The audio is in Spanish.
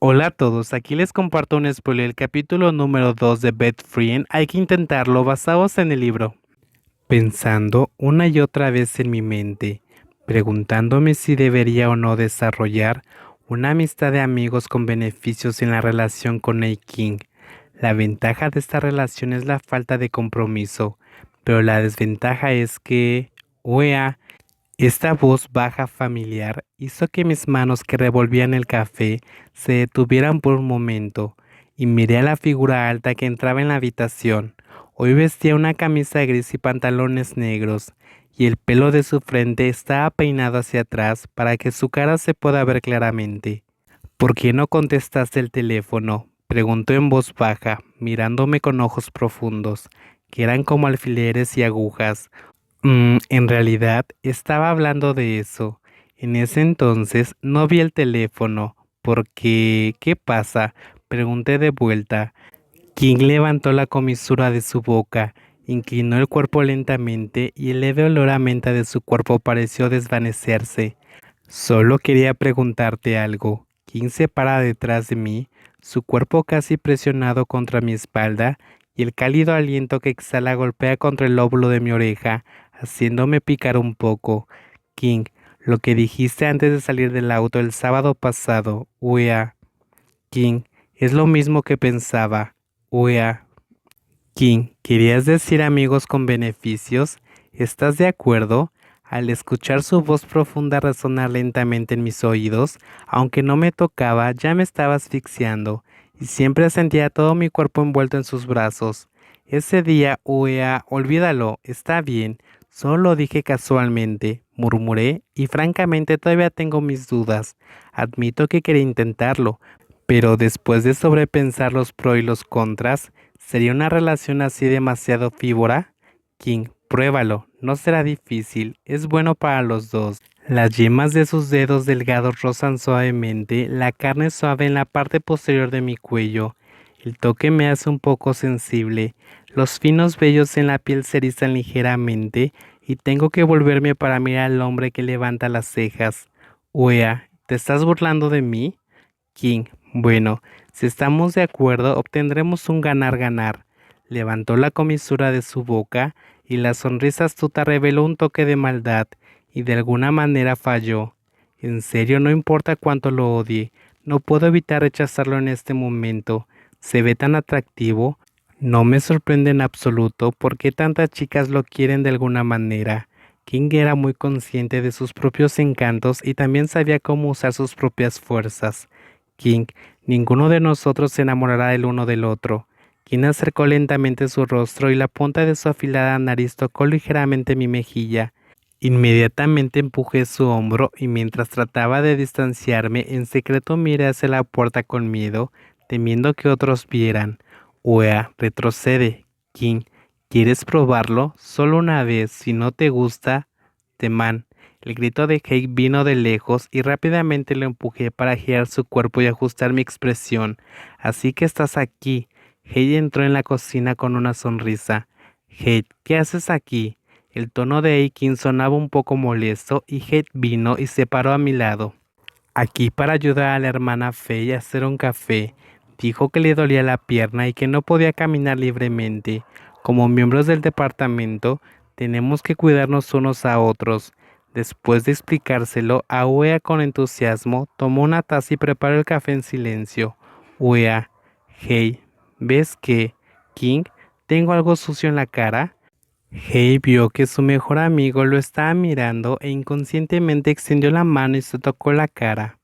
Hola a todos, aquí les comparto un spoiler del capítulo número 2 de Bed Free Hay que intentarlo basados en el libro. Pensando una y otra vez en mi mente, preguntándome si debería o no desarrollar una amistad de amigos con beneficios en la relación con A. King. La ventaja de esta relación es la falta de compromiso, pero la desventaja es que, wea, esta voz baja familiar hizo que mis manos que revolvían el café se detuvieran por un momento y miré a la figura alta que entraba en la habitación. Hoy vestía una camisa gris y pantalones negros, y el pelo de su frente estaba peinado hacia atrás para que su cara se pueda ver claramente. ¿Por qué no contestaste el teléfono? preguntó en voz baja, mirándome con ojos profundos, que eran como alfileres y agujas, Mm, en realidad estaba hablando de eso. En ese entonces no vi el teléfono porque... ¿Qué pasa? Pregunté de vuelta. King levantó la comisura de su boca, inclinó el cuerpo lentamente y el leve olor a menta de su cuerpo pareció desvanecerse. Solo quería preguntarte algo. King se para detrás de mí, su cuerpo casi presionado contra mi espalda y el cálido aliento que exhala golpea contra el lóbulo de mi oreja, haciéndome picar un poco. King, lo que dijiste antes de salir del auto el sábado pasado, Uea. King, es lo mismo que pensaba. Uea. King, ¿querías decir amigos con beneficios? ¿Estás de acuerdo? Al escuchar su voz profunda resonar lentamente en mis oídos, aunque no me tocaba, ya me estaba asfixiando, y siempre sentía todo mi cuerpo envuelto en sus brazos. Ese día, Uea, olvídalo, está bien, Solo lo dije casualmente, murmuré, y francamente todavía tengo mis dudas. Admito que quería intentarlo, pero después de sobrepensar los pros y los contras, ¿sería una relación así demasiado fívora? King, pruébalo, no será difícil, es bueno para los dos. Las yemas de sus dedos delgados rozan suavemente la carne suave en la parte posterior de mi cuello. El toque me hace un poco sensible. Los finos vellos en la piel se erizan ligeramente y tengo que volverme para mirar al hombre que levanta las cejas. Wea, ¿te estás burlando de mí? King, bueno, si estamos de acuerdo, obtendremos un ganar-ganar. Levantó la comisura de su boca y la sonrisa astuta reveló un toque de maldad y de alguna manera falló. En serio, no importa cuánto lo odie, no puedo evitar rechazarlo en este momento. Se ve tan atractivo, no me sorprende en absoluto porque tantas chicas lo quieren de alguna manera. King era muy consciente de sus propios encantos y también sabía cómo usar sus propias fuerzas. King, ninguno de nosotros se enamorará el uno del otro. King acercó lentamente su rostro y la punta de su afilada nariz tocó ligeramente mi mejilla. Inmediatamente empujé su hombro y mientras trataba de distanciarme, en secreto miré hacia la puerta con miedo, temiendo que otros vieran. Wea, retrocede. King, ¿quieres probarlo? Solo una vez. Si no te gusta, te man. El grito de Hake vino de lejos y rápidamente lo empujé para girar su cuerpo y ajustar mi expresión. Así que estás aquí. Hate entró en la cocina con una sonrisa. Hate, ¿qué haces aquí? El tono de Aikin sonaba un poco molesto y Hate vino y se paró a mi lado. Aquí para ayudar a la hermana Faye a hacer un café. Dijo que le dolía la pierna y que no podía caminar libremente. Como miembros del departamento, tenemos que cuidarnos unos a otros. Después de explicárselo, a Uea con entusiasmo tomó una taza y preparó el café en silencio. Uea, hey, ¿ves que, King, tengo algo sucio en la cara? Hey vio que su mejor amigo lo estaba mirando e inconscientemente extendió la mano y se tocó la cara.